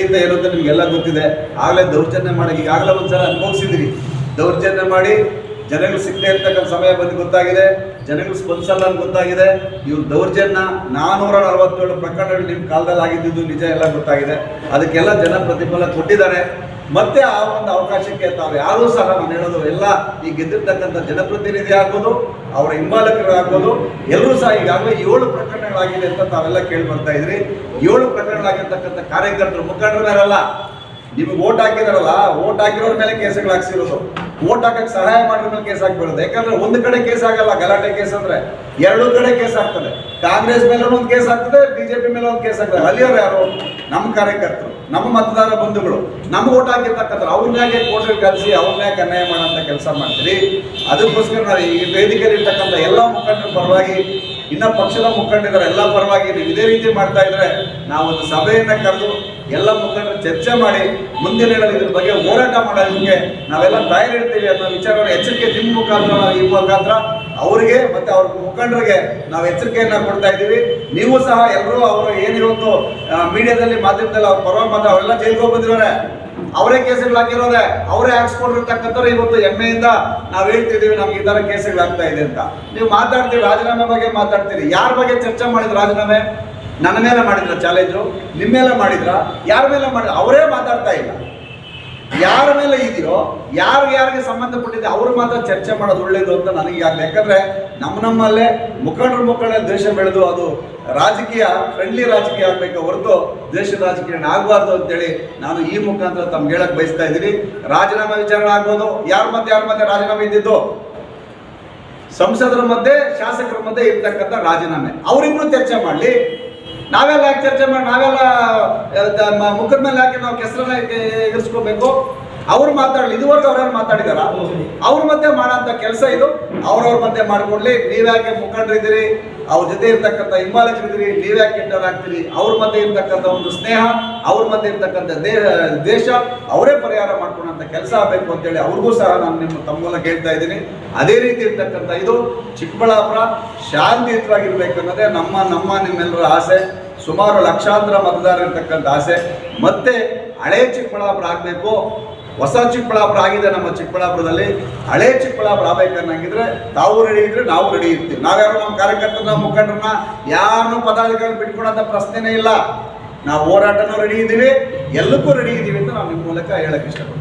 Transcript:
ಅಂತ ನಿಮ್ಗೆಲ್ಲ ಗೊತ್ತಿದೆ. ಆಗಲೇ ದೌರ್ಜನ್ಯ ಮಾಡಿ ಈಗಾಗಲೇ ಒಂದ್ಸಲ ಅನುಭವಿಸಿದಿರಿ ದೌರ್ಜನ್ಯ ಮಾಡಿ ಜನಗಳು ಸಿಗದೆ ಇರ್ತಕ್ಕಂಥ ಸಮಯ ಬಂದು ಗೊತ್ತಾಗಿದೆ. ಜನಗಳು ಸ್ಪಂದಿಸಲ್ಲ ಅಂತ ಗೊತ್ತಾಗಿದೆ. ಇವ್ರು ದೌರ್ಜನ್ಯ ನಾನೂರ ನಲವತ್ತೇಳು ಪ್ರಕರಣಗಳು ನಿಮ್ಮ ಕಾಲದಲ್ಲಿ ಆಗಿದ್ದು ನಿಜ ಎಲ್ಲ ಗೊತ್ತಾಗಿದೆ. ಅದಕ್ಕೆಲ್ಲ ಜನ ಪ್ರತಿಫಲ ಕೊಟ್ಟಿದ್ದಾರೆ. ಮತ್ತೆ ಆ ಒಂದು ಅವಕಾಶಕ್ಕೆ ತಾವು ಯಾರೂ ಸಹ ನಾನು ಹೇಳೋದು ಎಲ್ಲ ಈ ಗೆದ್ದಿರ್ತಕ್ಕಂಥ ಜನಪ್ರತಿನಿಧಿ ಆಗ್ಬೋದು, ಅವರ ಹಿಂಬಾಲಕರು ಆಗ್ಬೋದು ಎಲ್ಲರೂ ಸಹ ಈಗಾಗಲೇ ಏಳು ಪ್ರಕರಣಗಳಾಗಿದೆ ಅಂತ ತಾವೆಲ್ಲ ಕೇಳಿ ಬರ್ತಾ ಇದ್ರಿ. ಏಳು ಪ್ರಕರಣಗಳಾಗಿರ್ತಕ್ಕಂಥ ಕಾರ್ಯಕರ್ತರು ಮುಖಂಡರು ಮೇಲಲ್ಲ ನಿಮ್ಗೆ ಓಟ್ ಹಾಕಿದಾರಲ್ಲ ಓಟ್ ಹಾಕಿರೋರ ಮೇಲೆ ಕೇಸ್ಗಳು ಹಾಕ್ಸಿರೋದು. ಓಟ್ ಹಾಕಕ್ಕೆ ಸಹಾಯ ಮಾಡಿದ ಮೇಲೆ ಕೇಸ್ ಹಾಕ್ಬಿಡೋದು ಯಾಕಂದ್ರೆ ಒಂದು ಕಡೆ ಕೇಸ್ ಆಗಲ್ಲ, ಗಲಾಟೆ ಕೇಸ್ ಅಂದ್ರೆ. ಎರಡು ಕಡೆ ಕೇಸ್ ಆಗ್ತದೆ. ಕಾಂಗ್ರೆಸ್ ಮೇಲೆ ಒಂದು ಕೇಸ್ ಆಗ್ತದೆ, ಬಿಜೆಪಿ ಮೇಲೆ ಒಂದು ಕೇಸ್ ಆಗ್ತದೆ. ಅಲ್ಲಿಯವ್ರು ಯಾರು? ನಮ್ಮ ಕಾರ್ಯಕರ್ತರು, ನಮ್ಮ ಮತದಾರ ಬಂಧುಗಳು. ನಮ್ಮ ಓಟ್ ಹಾಕಿರ್ತಕ್ಕಂಥ ಅವ್ರನ್ನಾಗೆ ಕೋರ್ಟ್ಗೆ ಕಲಿಸಿ ಅವ್ರನ್ನಾಗೆ ಅನ್ಯಾಯ ಮಾಡೋಂಥ ಕೆಲಸ ಮಾಡ್ತೀರಿ? ಅದಕ್ಕೋಸ್ಕರ ನಾವು ಈ ವೇದಿಕೆಯಲ್ಲಿ ಇರ್ತಕ್ಕಂಥ ಎಲ್ಲ ಮುಖಂಡರ ಪರವಾಗಿ ಇನ್ನ ಪಕ್ಷದ ಮುಖಂಡರ ಎಲ್ಲ ಪರವಾಗಿ ನೀವು ಇದೇ ರೀತಿ ಮಾಡ್ತಾ ಇದ್ರೆ ನಾವೊಂದು ಸಭೆಯನ್ನ ಕರೆದು ಎಲ್ಲ ಮುಖಂಡರು ಚರ್ಚೆ ಮಾಡಿ ಮುಂದಿನ ಇದ್ರ ಬಗ್ಗೆ ಹೋರಾಟ ಮಾಡೋದಕ್ಕೆ ನಾವೆಲ್ಲ ತಯಾರಿರ್ತೀವಿ ಅನ್ನೋ ವಿಚಾರವನ್ನು ಎಚ್ಚರಿಕೆ ನಿಮ್ಮ ಮುಖಾಂತರ ಈ ಮುಖಾಂತರ ಅವರಿಗೆ ಮತ್ತೆ ಅವ್ರ ಮುಖಂಡರಿಗೆ ನಾವು ಎಚ್ಚರಿಕೆಯನ್ನ ಕೊಡ್ತಾ ಇದ್ದೀವಿ. ನೀವು ಸಹ ಎಲ್ಲರೂ ಅವರು ಏನಿರೋದು ಮೀಡಿಯಾದಲ್ಲಿ, ಮಾಧ್ಯಮದಲ್ಲಿ ಅವ್ರು ಪರವಾಗಿ ಮಾತ್ರ ಅವರೆಲ್ಲ ಜೈಲ್ಗೆ ಅವರೇ ಕೇಸುಗಳು ಹಾಕಿರೋದೆ, ಅವರೇ ಹಾಕ್ಸ್ಕೊಂಡಿರ್ತಕ್ಕಂಥವ್ರು ಇವತ್ತು ಹೆಮ್ಮೆಯಿಂದ ನಾವು ಹೇಳ್ತಿದ್ದೀವಿ, ನಮ್ಗೆ ಈ ಕೇಸುಗಳು ಆಗ್ತಾ ಇದೆ ಅಂತ. ನೀವು ಮಾತಾಡ್ತೀವಿ ರಾಜೀನಾಮೆ ಬಗ್ಗೆ ಮಾತಾಡ್ತೀರಿ. ಯಾರ ಬಗ್ಗೆ ಚರ್ಚೆ ಮಾಡಿದ್ರು ರಾಜೀನಾಮೆ? ನನ್ನ ಮೇಲೆ ಮಾಡಿದ್ರ ಚಾಲೆಂಜು ನಿಮ್ಮ ಮೇಲೆ ಮಾಡಿದ್ರ? ಯಾರ ಮೇಲೆ ಮಾಡಿದ್ರ? ಅವರೇ ಮಾತಾಡ್ತಾ ಇಲ್ಲ. ಯಾರ ಮೇಲೆ ಇದೆಯೋ, ಯಾರು ಯಾರಿಗೆ ಸಂಬಂಧಪಟ್ಟಿದೆ ಅವರು ಮಾತ್ರ ಚರ್ಚೆ ಮಾಡೋದು ಒಳ್ಳೇದು ಅಂತ ನನಗೆ ಯಾಕೆ ಯಾಕಂದ್ರೆ ನಮ್ಮ ನಮ್ಮಲ್ಲೇ ಮುಖಂಡರು ಮುಖಂಡ ದೇಶ ಬೆಳೆದು ಅದು ರಾಜಕೀಯ ಫ್ರೆಂಡ್ಲಿ ರಾಜಕೀಯ ಆಗ್ಬೇಕು ಹೊರತು ದೇಶ ರಾಜಕೀಯ ಆಗಬಾರ್ದು ಅಂತೇಳಿ ನಾನು ಈ ಮುಖಾಂತರ ತಮ್ಗೆ ಹೇಳಕ್ ಬಯಸ್ತಾ ಇದ್ದೀನಿ. ರಾಜೀನಾಮೆ ವಿಚಾರಣೆ ಆಗ್ಬೋದು. ಯಾರ ಮತ್ತೆ ಯಾರ ಮತ್ತೆ ರಾಜೀನಾಮೆ ಇದ್ದಿದ್ದು? ಸಂಸದರ ಮಧ್ಯೆ, ಶಾಸಕರ ಮಧ್ಯೆ ಇರ್ತಕ್ಕಂಥ ರಾಜೀನಾಮೆ. ಅವರಿಬ್ರು ಚರ್ಚೆ ಮಾಡಲಿ. ನಾವೆಲ್ಲ ಯಾಕೆ ಚರ್ಚೆ ಮಾಡಿ, ನಾವೆಲ್ಲ ಮುಖದ ಮೇಲೆ ಯಾಕೆ ನಾವು ಕೆಸರನ್ನ ಎಗರಿಸ್ಕೋಬೇಕು ಅವ್ರು ಮಾತಾಡಲಿ, ಇದುವರೆಗೂ ಅವ್ರೇನು ಮಾತಾಡಿದಾರ? ಅವ್ರ ಮಧ್ಯೆ ಮಾಡೋಂಥ ಕೆಲಸ ಇದು. ಅವ್ರವ್ರ ಮಧ್ಯೆ ಮಾಡ್ಕೊಡ್ಲಿ ನೀವ್ಯಾಕೆ ಮುಖಂಡರಿದ್ದೀರಿ ಅವ್ರ ಜೊತೆ ಇರ್ತಕ್ಕಂಥ ಹಿಂಬಾಲಕರಿದ್ದೀರಿ ನೀವ್ಯಾಕೆ ಕೆಟ್ಟವ್ರು ಆಗ್ತೀರಿ? ಅವ್ರ ಮಧ್ಯೆ ಇರ್ತಕ್ಕಂಥ ಒಂದು ಸ್ನೇಹ, ಅವ್ರ ಮಧ್ಯೆ ಇರ್ತಕ್ಕಂಥ ದೇಹ ದೇಶ, ಅವರೇ ಪರಿಹಾರ ಮಾಡ್ಕೊಳ್ಳೋಂಥ ಕೆಲಸ ಆಗಬೇಕು ಅಂತೇಳಿ ಅವ್ರಿಗೂ ಸಹ ನಾನು ನಿಮ್ಮ ತಮ್ಮ ಕೇಳ್ತಾ ಇದ್ದೀನಿ. ಅದೇ ರೀತಿ ಇರ್ತಕ್ಕಂಥ ಇದು ಚಿಕ್ಕಬಳ್ಳಾಪುರ ಶಾಂತಿಯುತವಾಗಿರ್ಬೇಕು ಅನ್ನೋದೇ ನಮ್ಮ ನಮ್ಮ ನಿಮ್ಮೆಲ್ಲರ ಆಸೆ. ಸುಮಾರು ಲಕ್ಷಾಂತರ ಮತದಾರ ಇರತಕ್ಕಂಥ ಆಸೆ. ಮತ್ತೆ ಹಳೆ ಚಿಕ್ಕಬಳ್ಳಾಪುರ ಆಗಬೇಕು. ಹೊಸ ಚಿಕ್ಕಬಳ್ಳಾಪುರ ಆಗಿದೆ ನಮ್ಮ ಚಿಕ್ಕಬಳ್ಳಾಪುರದಲ್ಲಿ. ಹಳೆ ಚಿಕ್ಕಬಳ್ಳಾಪುರ ಆಗ್ಬೇಕನ್ನಂಗಿದ್ರೆ ತಾವು ರೆಡಿ ಇದ್ರೆ ನಾವು ರೆಡಿ ಇರ್ತೀವಿ. ನಾವ್ಯಾರು ನಮ್ಮ ಕಾರ್ಯಕರ್ತರನ್ನ, ಮುಖಂಡರನ್ನ, ಯಾರನ್ನು ಪದಾಧಿಕಾರಿ ಬಿಟ್ಕೊಳ್ಳೋಂಥ ಪ್ರಶ್ನೆನೇ ಇಲ್ಲ. ನಾವು ಹೋರಾಟನೂ ರೆಡಿ ಇದ್ದೀವಿ. ಎಲ್ಲಕ್ಕೂ ರೆಡಿ ಇದ್ದೀವಿ ಅಂತ ನಾವು ನಿಮ್ಮ ಮೂಲಕ ಹೇಳಕ್ಕೆ ಇಷ್ಟಪಡ್ತೀವಿ